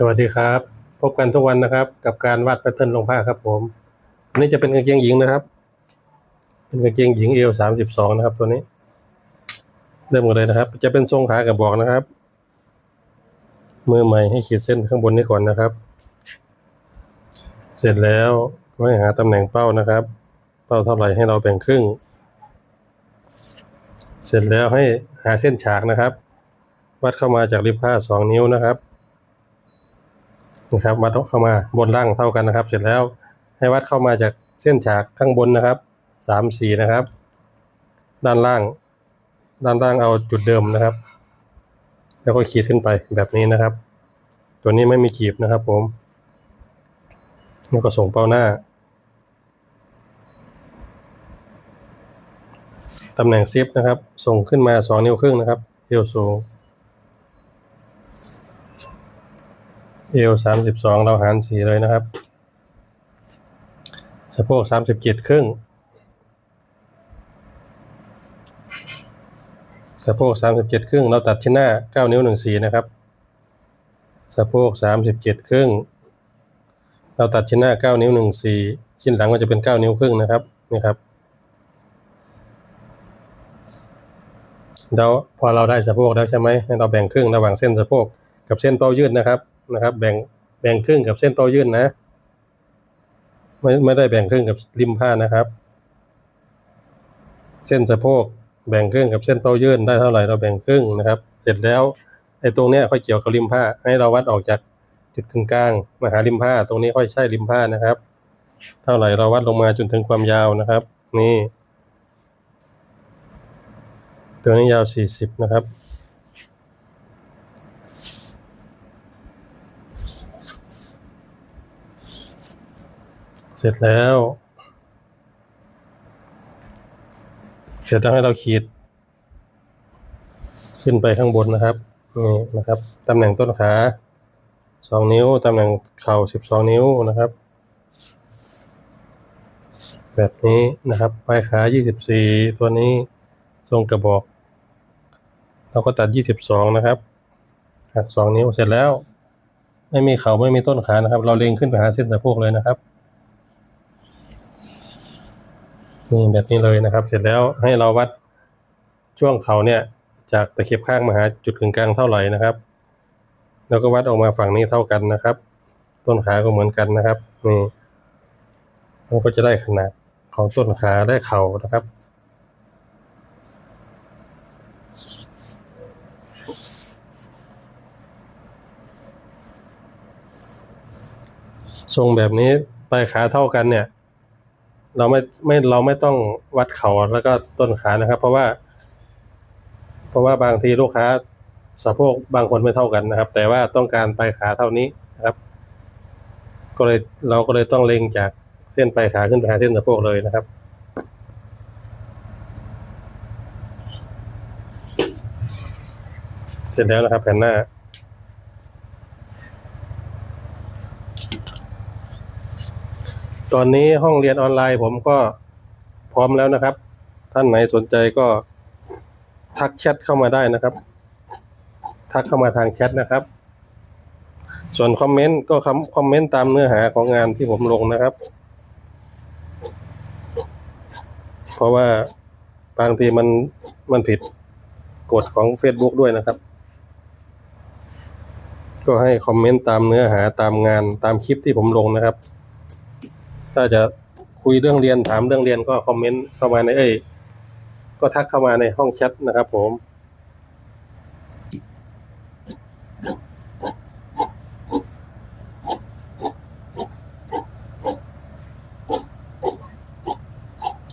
สวัสดีครับ พบกันทุกวันนะครับ กับการวาดแพทเทิร์นลงผ้าครับผมอันนี้จะเป็นกางเกงหญิงนะครับ เป็นกางเกงหญิงเอวสามสิบสองนะครับ ตัวนี้เริ่มกันเลยนะครับ จะเป็นทรงขากระบอกนะครับ มือใหม่ให้ขีดเส้นข้างบนนี้ก่อนนะครับ เสร็จแล้วก็ให้หาตำแหน่งเป้านะครับ เป้าเท่าไหร่ให้เราแบ่งครึ่ง เสร็จแล้วให้หาเส้นฉากนะครับ วัดเข้ามาจากริบผ้าสองนิ้วนะครับ นะครับวัดเข้ามาบนล่างเท่ากันนะครับ เสร็จแล้วให้วัดเข้ามาจากเส้นฉากข้างบนนะครับสามสี่นะครับ ด้านล่าง ด้านล่างเอาจุดเดิมนะครับ แล้วก็ขีดขึ้นไปแบบนี้นะครับ ตัวนี้ไม่มีกีบนะครับ ผมแล้วก็ส่งเป้าหน้าตำแหน่งซิปนะครับ ส่งขึ้นมาสองนิ้วครึ่งนะครับเอวสูง เอวสามสิบสองเราหารสี่เลยนะครับ สะโพกสามสิบเจ็ดครึ่ง สะโพกสามสิบเจ็ดครึ่ง เราตัดชิ้นหน้าเก้านิ้วหนึ่งสี่นะครับ สะโพกสามสิบเจ็ดครึ่ง เราตัดชิ้นหน้าเก้านิ้วหนึ่งสี่ชิ้นหลังก็จะเป็นเก้านิ้วครึ่งนะครับ นี่ครับแล้วพอเราได้สะโพกแล้วใช่ไหมให้เราแบ่งครึ่งระหว่างเส้นสะโพกกับเส้นเป้ายืดนะครับ นะครับ แบ่งแบ่งครึ่งกับเส้นเป้ยืดนนะ ไม่ไม่ได้แบ่งครึ่งกับริมผ้านะครับ เส้นสะโพกแบ่งครึ่งกับเส้นเป้ยืดได้เท่าไหร่เราแบ่งครึ่งนะครับ เสร็จแล้วไอ้ตรงเนี้ยค่อยเกี่ยวกับริมผ้า ให้เราวัดออกจากจุดกึ่งกลางมาหาริมผ้า ตรงนี้ค่อยใช่ริมผ้านะครับ เท่าไหร่เราวัดลงมาจนถึงความยาวนะครับ นี่ ตัวนี้ยาวสี่สิบนะครับ เสร็จแล้ว เสร็จแล้วให้เราขีด ขึ้นไปข้างบนนะครับนี่นะครับตำแหน่งต้นขาสองนิ้วตำแหน่งเข่าสิบสองนิ้วนะครับ แบบนี้นะครับปลายขายี่สิบสี่ตัวนี้ทรงกระบอก เราก็ตัดยี่สิบสองนะครับหักสองนิ้วเสร็จแล้ว ไม่มีเข่าไม่มีต้นขานะครับ เราเล็งขึ้นไปหาเส้นสะโพกเลยนะครับ นี่แบบนี้เลยนะครับ เสร็จแล้วให้เราวัดช่วงเขาเนี่ย จากตะเข็บข้างมาหาจุดกึ่งกลางเท่าไหร่นะครับ แล้วก็วัดออกมาฝั่งนี้เท่ากันนะครับ ต้นขาก็เหมือนกันนะครับนี่มันก็จะได้ขนาดของต้นขาได้เข่านะครับทรงแบบนี้ปลายขาเท่ากันเนี่ย เราไม่ไม่เราไม่ต้องวัดเข่าแล้วก็ต้นขานะครับ เพราะว่า เพราะว่าบางทีลูกค้าสะโพกบางคนไม่เท่ากันนะครับ แต่ว่าต้องการปลายขาเท่านี้นะครับ ก็เลยเราก็เลยต้องเล็งจากเส้นปลายขาขึ้นไปหาเส้นสะโพกเลยนะครับเสร็จแล้วนะครับแผ่นหน้า ตอนนี้ห้องเรียนออนไลน์ผมก็พร้อมแล้วนะครับ ท่านไหนสนใจก็ทักแชทเข้ามาได้นะครับ ทักเข้ามาทางแชทนะครับ ส่วนคอมเมนต์ก็คำคอมเมนต์ตามเนื้อหาของงานที่ผมลงนะครับ เพราะว่าบางทีมันมันผิดกฎของ Facebook ด้วยนะครับ ก็ให้คอมเมนต์ตามเนื้อหาตามงานตามคลิปที่ผมลงนะครับ ถ้าจะคุยเรื่องเรียนถามเรื่องเรียนก็คอมเมนต์เข้ามาในเอ้ยก็ทักเข้ามาในห้องแชทนะครับผม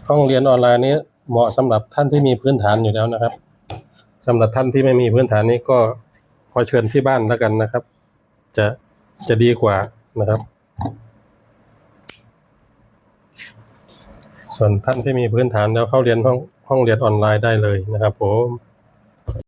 ห้องเรียนออนไลน์นี้เหมาะสำหรับท่านที่มีพื้นฐานอยู่แล้วนะครับสำหรับท่านที่ไม่มีพื้นฐานนี้ก็ขอเชิญที่บ้านแล้วกันนะครับ จะจะดีกว่านะครับ ส่วนท่านที่มีพื้นฐานแล้วเข้าเรียนห้องห้องเรียนออนไลน์ได้เลยนะครับผม